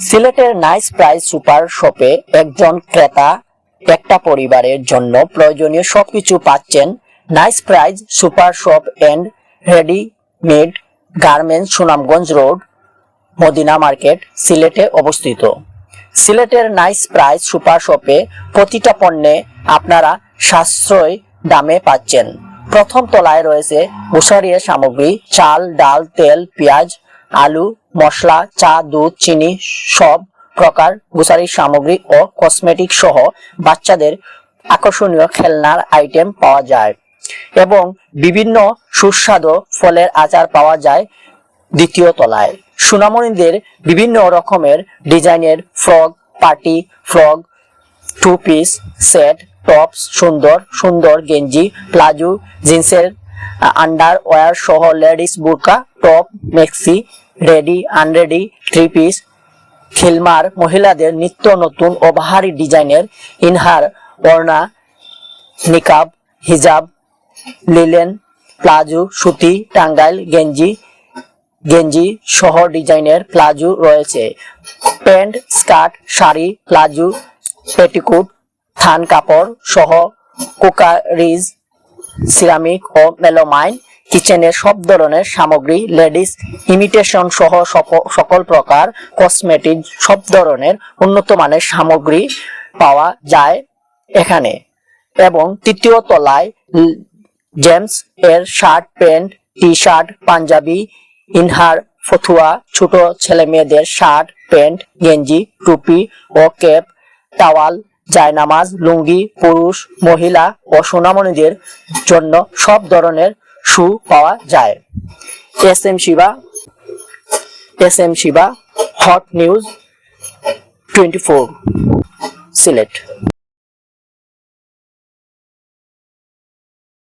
সিলেটের nice price super শপে একজন ক্রেতা, একটা পরিবারের জন্য প্রয়োজনীয় সবকিছু পাচ্ছেন। Nice price super shop and readymade garments Sunamganj road, Madina market, সিলেটে অবস্থিত। সিলেটের নাইস প্রাইস সুপার শপে প্রতিটা পণ্যে আপনারা সাশ্রয় দামে পাচ্ছেন। প্রথম তলায় রয়েছে গ্রোসারির সামগ্রী, চাল, ডাল, তেল, পেঁয়াজ আলু, মশলা, চা, দুধ, চিনি সব প্রকার গ্রোসারির সামগ্রী ও কসমেটিক সহ বাচ্চাদের আকর্ষণীয় খেলনার আইটেম পাওয়া যায় এবং বিভিন্ন সুস্বাদু ফলের আচার পাওয়া যায় দ্বিতীয় তলায়। সুনামণিদের বিভিন্ন রকমের ডিজাইনের frock party frock two piece set tops সুন্দর সুন্দর গেঞ্জি, প্লাজো, জিন্সের আন্ডার ওয়ার সহ ladies burqa top maxi ready, unready three piece খিলমার মহিলাদের নিত্য নতুন ও বাহারি ডিজাইনের ইনহার, ওড়না, নিকাব, হিজাব, লিলেন, প্লাজো, সুতি, টাঙ্গাইল, গেঞ্জি গেঞ্জি সহ ডিজাইনের প্লাজো রয়েছে। Pant, skirt, sari, palazzo, petticoat, থান কাপড় সহ কোকারিজ, সিরামিক ও মেলোমাইন কিচেনের সব ধরনের সামগ্রী, লেডিস ইমিটেশন সহ সক- সকল প্রকার কসমেটিক সব ধরনের উন্নত মানের সামগ্রী পাওয়া যায় এখানে। এবং তৃতীয় তলায় জেমস এর shirt, pant T shirt panjabi, ইনহার, ফতুয়া, ছোট ছেলে মেয়েদের শার্ট, প্যান্ট, গেঞ্জি, টুপি ও ক্যাপ, টাওয়াল, জায়নামাজ, লুঙ্গি, পুরুষ, মহিলা ও সোনামণিদের জন্য সব ধরনের শু পাওয়া যায়। S M Shiba S M Shiba hot news twenty four Sylhet.